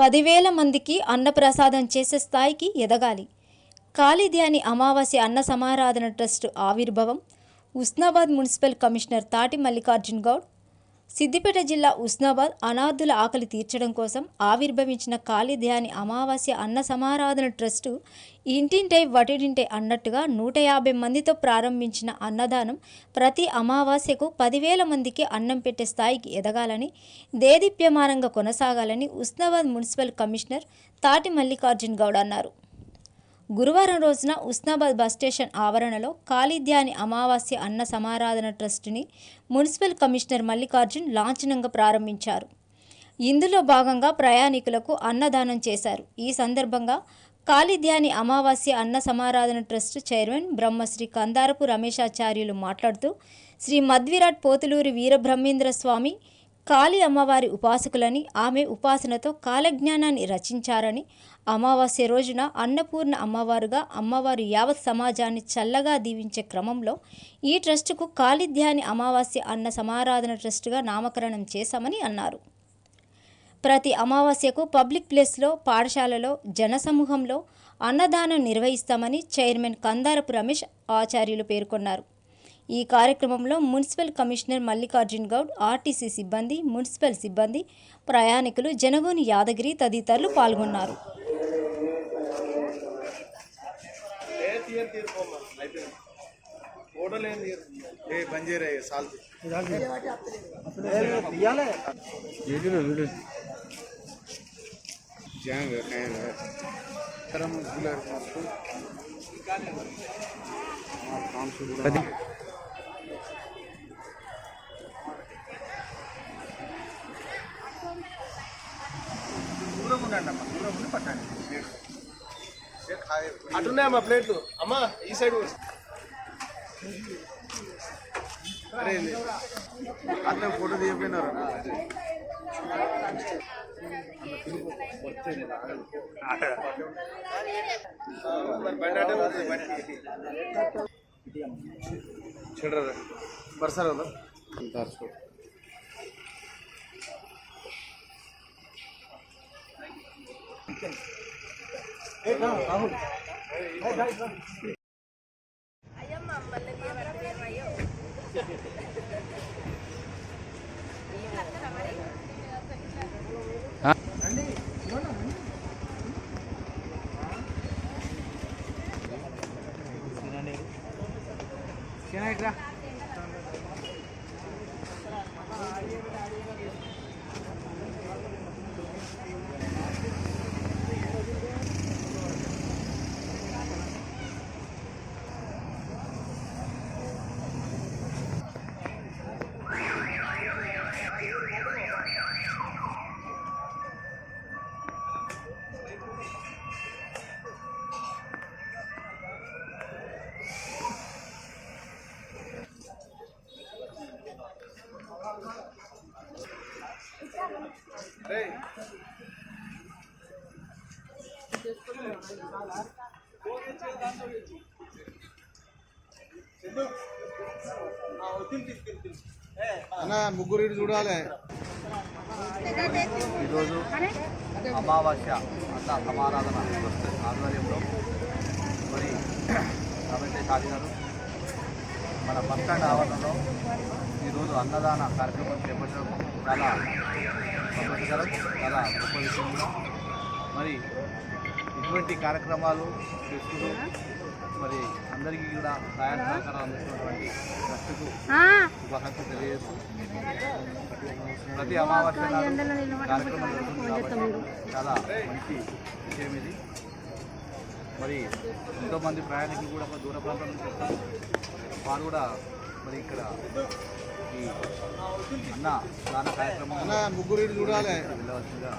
పదివేల మందికి అన్నప్రసాదం చేసే స్థాయికి ఎదగాలి. కాళీధ్యాని అమావాస్య అన్న సమారాధన ట్రస్ట్ ఆవిర్భావం. ఉస్నాబాద్ మున్సిపల్ కమిషనర్ తాటి మల్లికార్జున్ గౌడ్ సిద్దిపేట జిల్లా ఉస్నాబాద్ అనాథుల ఆకలి తీర్చడం కోసం ఆవిర్భవించిన కాళీధ్యాని అమావాస్య అన్న సమారాధన ట్రస్టు ఇంటింటై వటిడింటై అన్నట్టుగా నూట యాభై మందితో ప్రారంభించిన అన్నదానం ప్రతి అమావాస్యకు పదివేల మందికి అన్నం పెట్టే స్థాయికి ఎదగాలని దేదీప్యమానంగా కొనసాగాలని ఉస్నాబాద్ మున్సిపల్ కమిషనర్ తాటి మల్లికార్జున్ గౌడ్ అన్నారు. గురువారం రోజున ఉస్నాబాద్ బస్ స్టేషన్ ఆవరణలో కాళీధ్యాని అమావాస్య అన్న సమారాధన ట్రస్టుని మున్సిపల్ కమిషనర్ మల్లికార్జున్ లాంఛనంగా ప్రారంభించారు. ఇందులో భాగంగా ప్రయాణికులకు అన్నదానం చేశారు. ఈ సందర్భంగా కాళీధ్యాని అమావాస్య అన్న సమారాధన ట్రస్ట్ చైర్మన్ బ్రహ్మశ్రీ కందారపు రమేశాచార్యులు మాట్లాడుతూ శ్రీ మద్విరాట్ పోతులూరి వీరబ్రహ్మేంద్ర స్వామి కాళీ అమ్మవారి ఉపాసకులని ఆమె ఉపాసనతో కాలజ్ఞానాన్ని రచించారని అమావాస్య రోజున అన్నపూర్ణ అమ్మవారుగా అమ్మవారు యావత్ సమాజాన్ని చల్లగా దీవించే క్రమంలో ఈ ట్రస్టుకు కాళిధ్యాని అమావాస్య అన్న సమారాధన ట్రస్టుగా నామకరణం చేశామని అన్నారు. ప్రతి అమావాస్యకు పబ్లిక్ ప్లేస్లో పాఠశాలలో జనసమూహంలో అన్నదానం నిర్వహిస్తామని చైర్మన్ కందారపు రమేష్ ఆచార్యులు పేర్కొన్నారు. ఈ కార్యక్రమంలో municipal commissioner Mallikarjun Goud RTC సిబ్బంది మున్సిపల్ సిబ్బంది ప్రయాణికులు జనగోని యాదగిరి తదితరులు పాల్గొన్నారు ఏ అటున్నాయమ్మా ప్లేట్లు. అమ్మా ఈ సైడ్. అరే. అట్లా ఫోటో తీయపోయినారు మరి బండి అటే పోతుంది బండి చెడరా ముగ్గురు ఇటు చూడాలి. ఈరోజు అమావాస్య అన్న సమారాధన ఆధ్వర్యంలో. మరి రమేష్ చారి గారు మన బస్టాండ్ ఆవరణలో ఈరోజు అన్నదాన కార్యక్రమం చేపట్టడం చాలా సంతోషకరం చాలా గొప్ప విషయంలో మరి ఇటువంటి కార్యక్రమాలు చేస్తూ మరి అందరికీ కూడా సహాయ సహకారాలు అందిస్తున్నటువంటి ట్రస్టుకు శుభాకాంక్షలు తెలియజేస్తూ ప్రతి అమావాస్య కార్యక్రమం జరుగుతుంది కాబట్టి చాలా మంచి విషయం ఇది. మరి ఎంతోమంది ప్రయాణికులు కూడా దూర ప్రాంతం నుంచి వస్తారు. వారు కూడా మరి ఇక్కడ ఈ అన్న దాన కార్యక్రమం అన్న ముగ్గురు వెళ్ళవలసిందిగా.